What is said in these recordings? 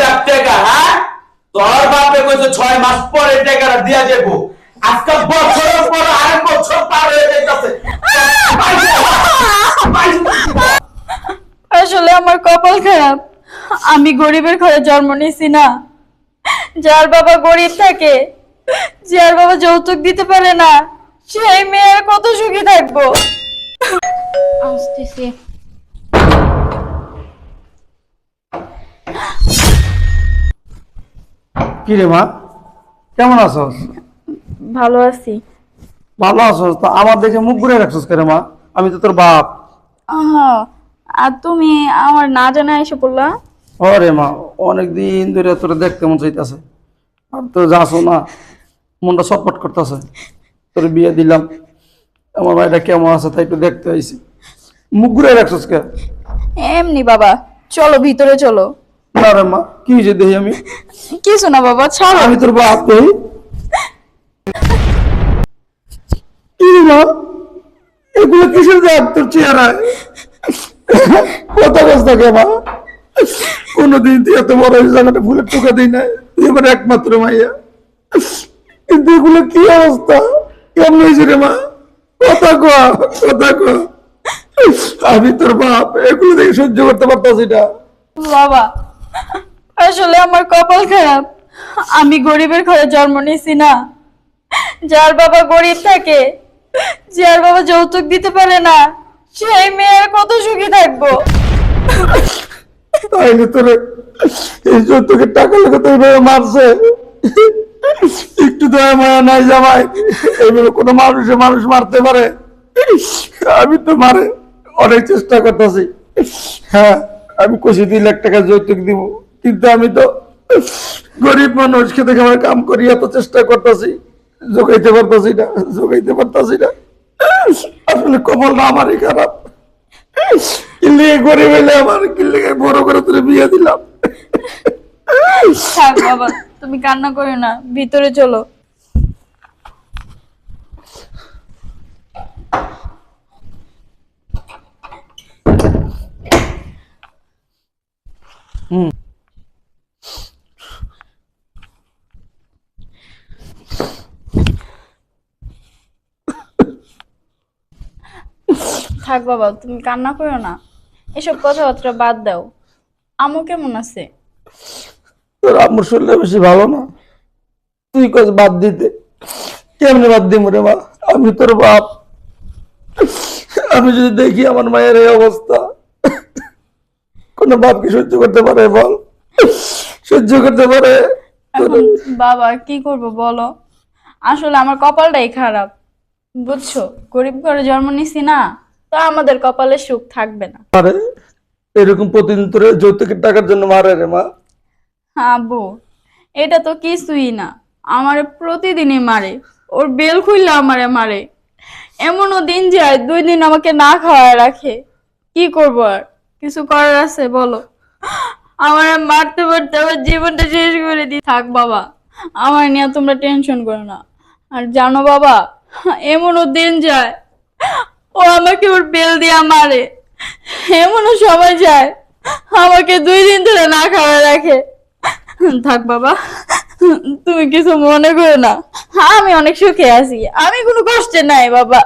লাখ টাকা হ্যাঁ? তোর বাপে কইছে ছয় মাস পরে টাকাটা দিয়া যাব আজকে বছরের পর আরেক বছর পার হয়ে যাইতাছে। আসলে আমার কপাল খারাপ। আমি গরিবের ঘরে জন্ম নিয়েছি না। যার বাবা গরিব থাকে যার বাবা যৌতুক দিতে পারে না সেই মেয়ের কত সুখী থাকব। আসতেছি। কি রে মা? কেমন আছস? ভালো আছি। ভালো আছস? তো আমার দেখে মুখ ঘুরে রাখছস কেন মা? আমি তো তোর বাপ। আর তুমি আমার না জানা এসে পড়লা? ওরে মা অনেক দিন ধরে তোর দেখতে মন চাইতেছে। আর তো যাসো না মনটা ছটফট করতেছে। তোর বিয়ে দিলাম। আমার ভাইটা কেমন আছে তাই একটু দেখতে আইছি। মুখ ঘুরে রাখছস কে? এমনি বাবা চলো ভিতরে চলো। না রে মা কি হয়েছে দেখি আমি? কিছু না বাবা ছাড়ো। আমি তোর বাপ দেই কি মা? এগুলো কিসের দাগ তোর চেহারায়? কত অবস্থা কে মা? কোনদিন তুই এত বড় জায়গাটা ফুলের টোকা দিই না তুই এবার একমাত্র মাইয়া। কিন্তু এগুলো কি অবস্থা? কেমন হয়েছে রে মা? কথা ক কথা ক। আমি তোর বাপ এগুলো দেখে সহ্য করতে পারতাছি না। বাবা আসলে আমার কপাল খারাপ। আমি গরিবের ঘরে জন্ম নিয়েছি না। যার বাবা গরিব থাকে যার বাবা যৌতুক দিতে পারে না, সেই মেয়ের কত সুখী থাকব। তাইলে তোর এই যৌতুকের টাকা লেগে তো এইভাবে মারছে। একটু দয়া মায়া নাই জামাই, এইভাবে কোনো মানুষে মানুষ মারতে পারে। আমি তো মারে, অনেক চেষ্টা করতেছি। হ্যাঁ। আমি কষি দুই লাখ টাকা যৌতুক দিব। কিন্তু আমি তো গরিব মানুষ, খেতে খাবার কাম করি, এত চেষ্টা করতেছি যোগাইতে পারতাছি না যোগাইতে পারতাছি না। আসলে কমলটা আমারই খারাপ। গরিব হইলে আমার কিল্লিগে বড় করে তোরে বিয়ে দিলাম? বাবা, তুমি কান্না করো না, ভিতরে চলো। থাক বাবা তুমি কান্না করো না। এসব কথাবার্তা বাদ দাও। আমু কেমন আছে? তোর আম্মুর শরীরটা বেশি ভালো না। তুই কাজ বাদ দিতে? কেমনে বাদ দিব রে মা? আমি তোর বাপ। আমি যদি দেখি আমার মায়ের এই অবস্থা। কোনো বাপ কি সহ্য করতে পারে বল। সহ্য করতে পারে। এখন বাবা কি করব বলো? আসলে আমার কপালটাই খারাপ বুঝছ? গরিব ঘরে জন্ম নিছি না তো আমাদের কপালে সুখ থাকবে না। পারে এরকম প্রতিদিন তোরে যৌতুকের টাকার জন্য মারে রে মা। আব্বু এটা তো কিছুই না। আমার প্রতিদিনই মারে ওর বেল খুললে আমারে মারে। এমনও দিন যায় দুই দিন আমাকে না খাওয়ায় রাখে। কি করব আর? কিছু করার আছে, বলো। আমার মারতে মারতে আমার জীবনটা শেষ করে দিই থাক বাবা, আমার নিয়ে তোমরা টেনশন করো না। আর জানো বাবা, এমনও দিন যায়, ও আমাকে ওর বেল দিয়া মারে। এমনও সময় যায়, আমাকে দুই দিন ধরে না খাওয়া রাখে। থাক বাবা, তুমি কিছু মনে করো না। আমি অনেক সুখে আছি, আমি কোনো কষ্টে নাই বাবা।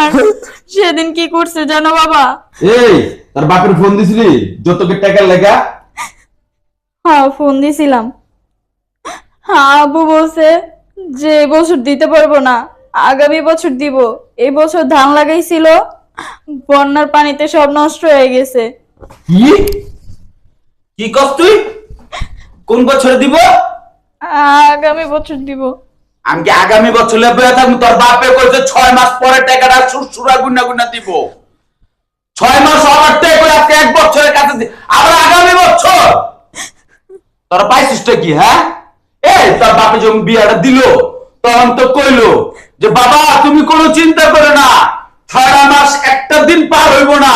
আর সেদিন কি করছে জানো বাবা? এই তার বাপের ফোন দিছিলি? যৌতুকের টাকার লেগা। হ্যাঁ ফোন দিছিলাম। হ্যাঁ আবু বলছে যে এই বছর দিতে পারব না। আগামী বছর দিব। এই বছর ধান লাগাইছিল। বন্যার পানিতে সব নষ্ট হয়ে গেছে। কি? কি কস তুই? কোন বছর দিব? আগামী বছর দিব। আমি কি আগামী বছরে বয়ে থাকব? তোর বাপে কইছে ছয় মাস পরে টাকাটা সুরসুরা গুনা গুনা দিব। ছয় মাস টাকা করে আজকে এক বছরের কাছে আবার আগামী বছর? তোর পাইছিসটা কি হ্যাঁ? এই, তোর বাপে যখন বিয়াটা দিল, তখন তো কইলো যে, বাবা, তুমি কোনো চিন্তা করো না। ছয়টা মাস একটা দিন পার হইব না।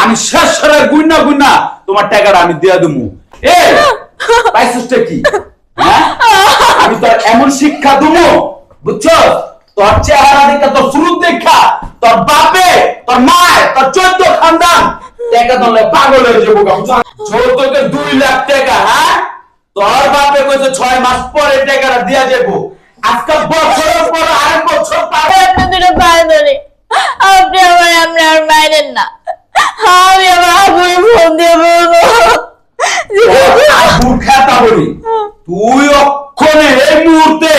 আমি শেষ করে গুনা গুনা তোমার টাকাটা আমি দিয়া দেবো এই পাইছিসটা কি? আমি তোর এমন শিক্ষা দেবো বুঝছ? তোর চেহারা দেখা তোর শুরু দেখা তোর বাপে তোর মায় তোর চোদ্দ খানদান টাকা পাগল হয়ে যাব গা। দুই লাখ টাকা হ্যাঁ? তোর বাপে কইছে ছয় মাস পরে টাকাটা দিয়া দেবো আজকে বছরের পর আরেক বছর পাবে দুটো পায়ে ধরে আপনি আমার আপনি আর মাইরেন না। আমি আমার আবুই ফোন দিয়ে বলব। খাতা বলি। তুই অক্ষণে এই মুহূর্তে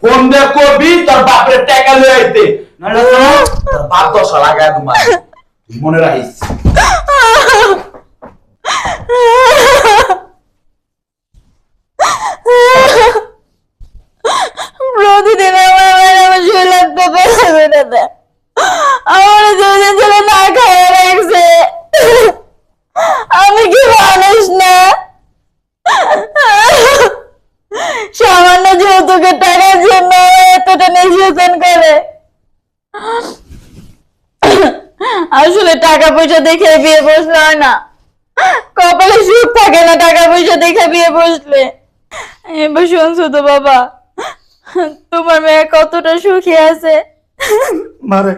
ফোন দিয়ে করবি তোর বাপের টাকা লয়ে আইতে। নাহলে তোর বাপ দশা লাগায় তোমার মনে রাখিস। প্রতিদিন আমার আমার দেয় ছেলে না খাইয়ে রাখছে আমি কি মানুষ না সামান্য যৌতুকের টাকার জন্য এতটা নির্যাতন করে আসলে টাকা পয়সা দেখে বিয়ে বসলে হয় না। কপালে সুখ থাকে না টাকা পয়সা দেখে বিয়ে বসলে। এবার শুনছো তো বাবা, তোমার মেয়ে কতটা সুখী আছে। মারে,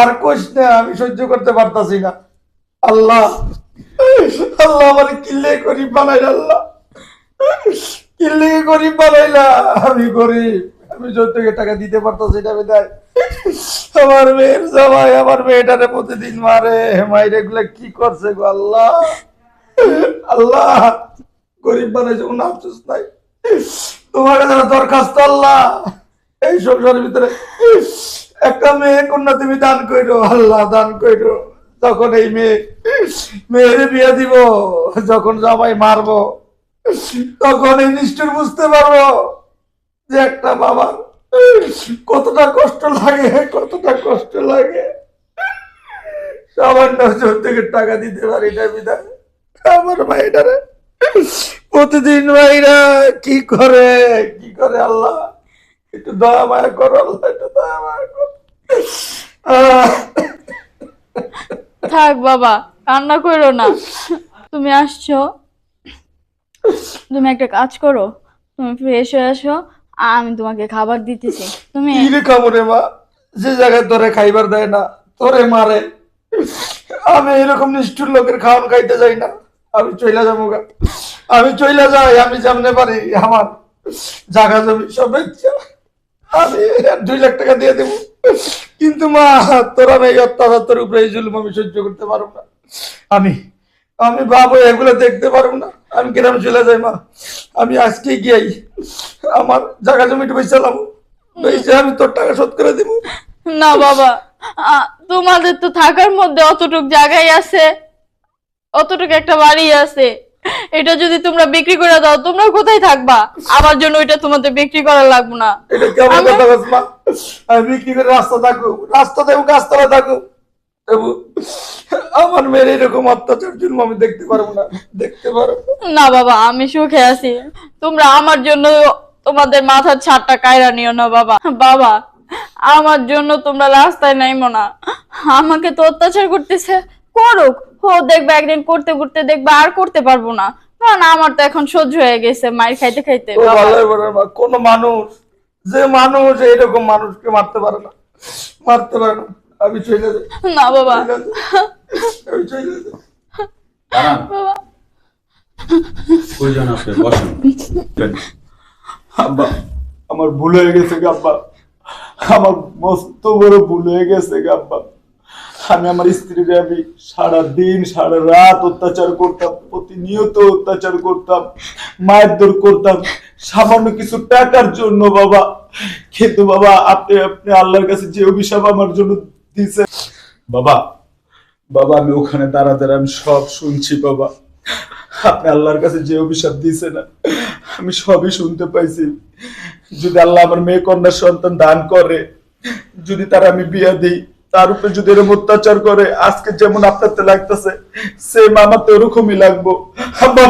আর কোশ না, আমি সহ্য করতে পারতাছি না। আল্লাহ আল্লাহ আমার কিল্লে গরিব বানাইল আল্লাহ। কিল্লে গরিব বানাইলা, আমি গরিব। আমি যৌতুকে টাকা দিতে পারতাছি না বিদায় আমার মেয়ের জামাই আমার মেয়েটারে প্রতিদিন মারে। মাইরে গুলা কি করছে গো আল্লাহ? আল্লাহ, গরিব বানাইছে কোনো আফসোস নাই। তোমার কাছে দরখাস্ত আল্লাহ। এই সংসারের ভিতরে একটা মেয়ে কন্যা তুমি দান কইরো, আল্লাহ দান কইরো। তখন এই মেয়ে, মেয়ের বিয়ে দিব, যখন জামাই মারবো, তখন এই নিষ্ঠুর বুঝতে পারব। যে একটা বাবা কতটা কষ্ট লাগে কতটা কষ্ট লাগে। সামান্য জোর থেকে টাকা দিতে পারি না বিদায় আমার মাইডারে প্রতিদিন ভাইরা কি করে কি করে আল্লাহ? একটু দয়া মায়া করো আল্লাহ একটু দয়া মায়া করো। থাক বাবা কান্না করো না। তুমি আসছো। তুমি একটা কাজ করো তুমি ফ্রেশ হয়ে আসো। আমি তোমাকে খাবার দিতেছি। তুমি কি রে খামরে মা? যে জায়গায় তোরে খাইবার দেয় না, তোরে মারে। আমি এরকম নিষ্ঠুর লোকের খাওয়ান খাইতে যাই না। আমি চইলা যাব গা। আমি চইলা যাই, আমি যেমনে পারি আমার জায়গা জমি সব আমি দুই লাখ টাকা দিয়ে দেবো। কিন্তু মা, তোরা আমি এই অত্যাচার তোর উপরে এই জুলুম আমি সহ্য করতে পারব না। আমি আমি বাবু এগুলো দেখতে পারব না। আমি গ্রামে চলে যাই মা। আমি আজকে গিয়াই আমার জায়গা জমিটা বেচালাম বেচে আমি তোর টাকা শোধ করে দিব। না বাবা তোমাদের তো থাকার মধ্যে অতটুক জায়গায় আছে। অতটুক একটা বাড়ি আছে। এটা যদি তোমরা বিক্রি করে দাও তোমরা কোথায় থাকবা? আমার জন্য ওইটা তোমাদের বিক্রি করা লাগবে না। এটা কেমন কথা বলছ মা? আমি বিক্রি করে রাস্তা থাকু রাস্তা দেবো গাছতলা থাকু তবু আমার মেয়ের এরকম অত্যাচার জন্য আমি দেখতে পারব না দেখতে পারব না। বাবা আমি সুখে আছি। তোমরা আমার জন্য তোমাদের মাথার ছাদটা কায়রা নিও না বাবা। বাবা আমার জন্য তোমরা রাস্তায় নাইমো না। আমাকে তো অত্যাচার করতেছে। করুক ও দেখবে একদিন করতে করতে দেখবে আর করতে পারব না। কারণ আমার তো এখন সহ্য হয়ে গেছে মায়ের খাইতে খাইতে কোনো মানুষ যে মানুষ এইরকম মানুষকে মারতে পারে না। মারতে পারে না। আমি চলে না বাবা। আমি চলে বাবা। কইজন আপনি বসুন। আব্বা আমার ভুল হয়ে গেছে আব্বা। আমার মস্ত বড় ভুল হয়ে গেছে আব্বা। আমি আমার স্ত্রীকে আমি সারা দিন সারা রাত অত্যাচার করতাম প্রতিনিয়ত অত্যাচার করতাম মায়ের দৌড় করতাম। সামান্য কিছু টাকার জন্য বাবা। কিন্তু বাবা আপনি আপনি আল্লাহর কাছে যে অভিশাপ আমার জন্য দিয়েছেন বাবা বাবা, আমি ওখানে দাঁড়া দাঁড়া, আমি সব শুনছি, বাবা। আপনি আল্লাহর কাছে যে অভিশাপ দিয়েছে না আমি সবই শুনতে পাইছি। যদি আল্লাহ আমার মেয়ে কন্যা সন্তান দান করে, যদি তার আমি বিয়া দিই, তার উপরে যদি এরকম অত্যাচার করে, আজকে যেমন আপনার তো লাগতেছে সেম আমার তো ওরকমই লাগবো। আব্বা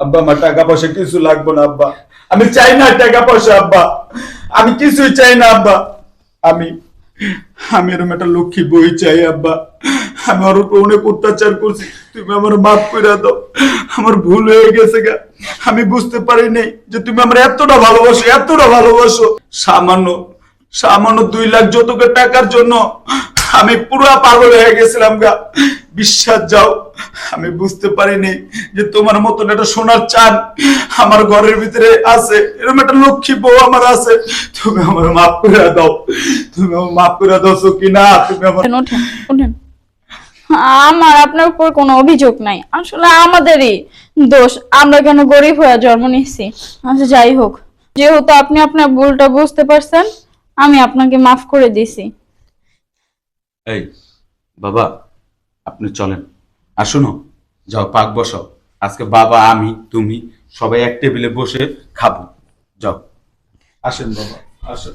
আব্বা, আমার টাকা পয়সা কিছু লাগবে না, আব্বা। আমি চাই না টাকা পয়সা, আব্বা। আমি কিছুই চাই না, আব্বা। আমি আমি এরকম একটা লক্ষ্মী বই চাই, আব্বা। আমি উপর অনেক অত্যাচার করছি। তুমি আমার মাফ করে দাও। আমার ভুল হয়ে গেছে গা। আমি বুঝতে পারি নাই যে তুমি আমার এতটা ভালোবাসো এতটা ভালোবাসো। সামান্য সামান্য দুই লাখ যতকের টাকার জন্য আমি পুরো পাগল হয়ে গেছিলাম গা। বিশ্বাস যাও আমি বুঝতে পারিনি যে তোমার মতন একটা সোনার চান আমার ঘরের ভিতরে আছে। এরকম একটা লক্ষ্মী বউ আমার আছে। তুমি আমার মাফ করে দাও। তুমি আমার মাফ করে দাও সকিনা তুমি আমার ওঠেন আমার আপনার উপর কোনো অভিযোগ নাই। আসলে আমাদেরই দোষ। আমরা কেন গরিব হয়ে জন্ম নিচ্ছি আচ্ছা যাই হোক। যেহেতু আপনি আপনার ভুলটা বুঝতে পারছেন আমি আপনাকে মাফ করে দিছি এই বাবা আপনি চলেন। আসুন যাও পাক বসাও। আজকে বাবা, আমি, তুমি সবাই এক টেবিলে বসে খাব। যাও। আসেন বাবা, আসেন।